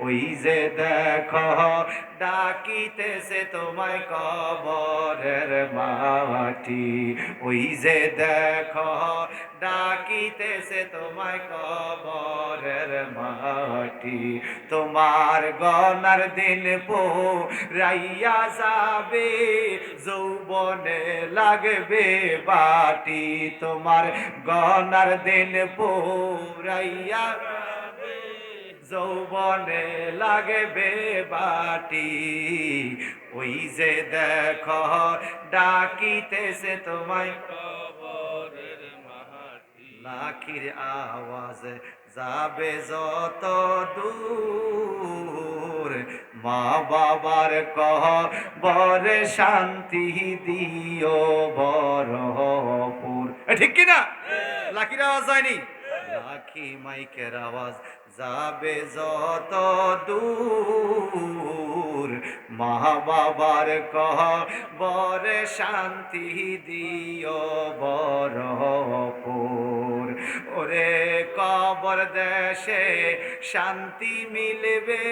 ওই যে দেখো, ডাকিতেছে তোমায় কবরের মাটি। ওই যে দেখো, ডাকিতেছে তোমায় কবরের মাটি। তোমার গনার দিন পো রাইয়া যাবে, যৌবনে লাগবে বাটি। তোমার গনার দিন পো রাইয়া যৌবনে লাগবে বাটি। ওই যে দেখ ডাকিতেছে তোমায় লাখির আওয়াজ যাবে যত দূর। মা বাবার কহ বরে শান্তি দিও বরপুর ঠিক কিনা? লাখির আওয়াজ হয়নি? লাখি মাইকের আওয়াজ। যাবে যত দূর। মা বাবার কহ বরে শান্তি দিও বরপুর ওরে কবর দেশে শান্তি মিলবে।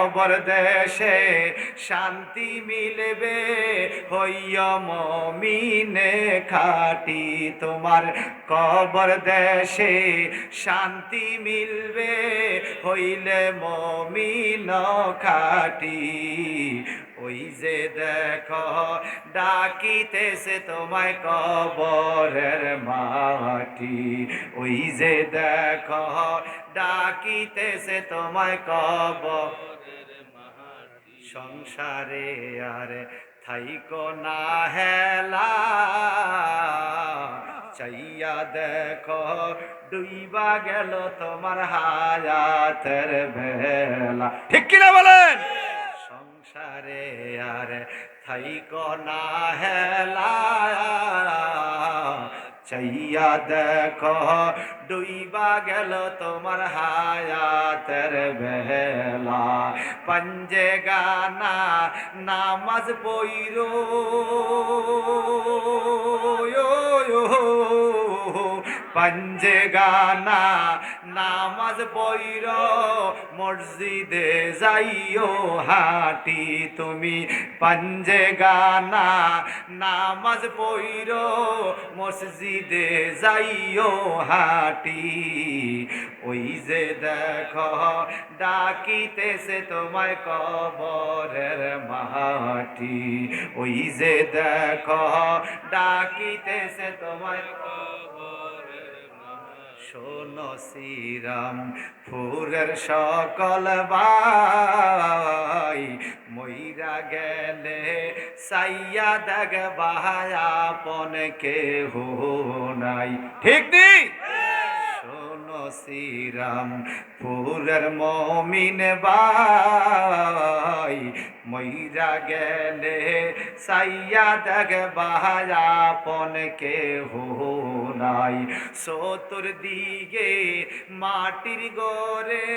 কবর দেশে শান্তি মিলবে, হইয় মমিনে খাটি তোমার কবর দেশে শান্তি মিলবে, হইলে মমিন খাটি। ওই যে দেখো, ডাকিতেছে তোমায় কবরের মাটি। ওই যে দেখো, ডাকিতেছে তোমায় কবর সংসারে আর থাইক না হেলা। চাইয়া দেখো, ডুইবা গেল তোমার হায়াতের বেলা ঠিক কিনা বলেন? সংসারে আর থাইক না হেলা। চাইয়া দেখ ডুইবা গেল তোমার হায়াতের বেলা পঞ্জে গানা নামাজ পইরো পঞ্জে গানা, নামাজ পইর মসজিদে যাইও, হাটি তুমি। পঞ্জে গানা, নামাজ পইর মসজিদে যাইও, হাটি। ওই যে দেখো, ডাকিতেছে তোমায় কবরের মাটি। ওই যে দেখো, ডাকিতেছে তোমায় শোনো শ্রীরাম ফুরের সকল ভাই। মইরা গেলে সাইয়া দেখ বাহায়াপন কেহ নাই। ঠিক নেই শোনো শ্রীরাম ফুরের মমিন ভাই। মইরা গেলে সাইয়া দেখ বাহায়াপন কেহ নাই। সতুর দিগে মাটির গরে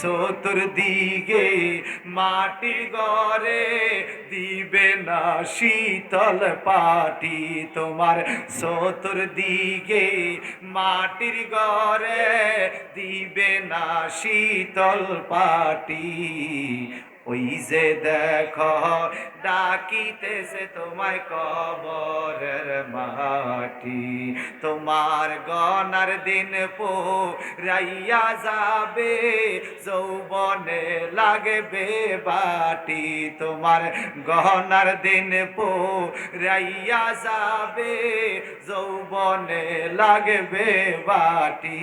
চতুর মাটি গড়ে দিবে না শীতল পাটি। তোমার চতুর্দিকে মাটির গড়ে দিবে না শীতল পাটি। ওই যে দেখো, ডাকিতেছে তোমায় কবরের মাটি। তোমার গনার দিন পো রাইয়া যাবে, যৌবনে লাগবে বাটি। তোমার গহনার দিন পো রাইয়া যাবে, যৌবনে লাগবে বাটি।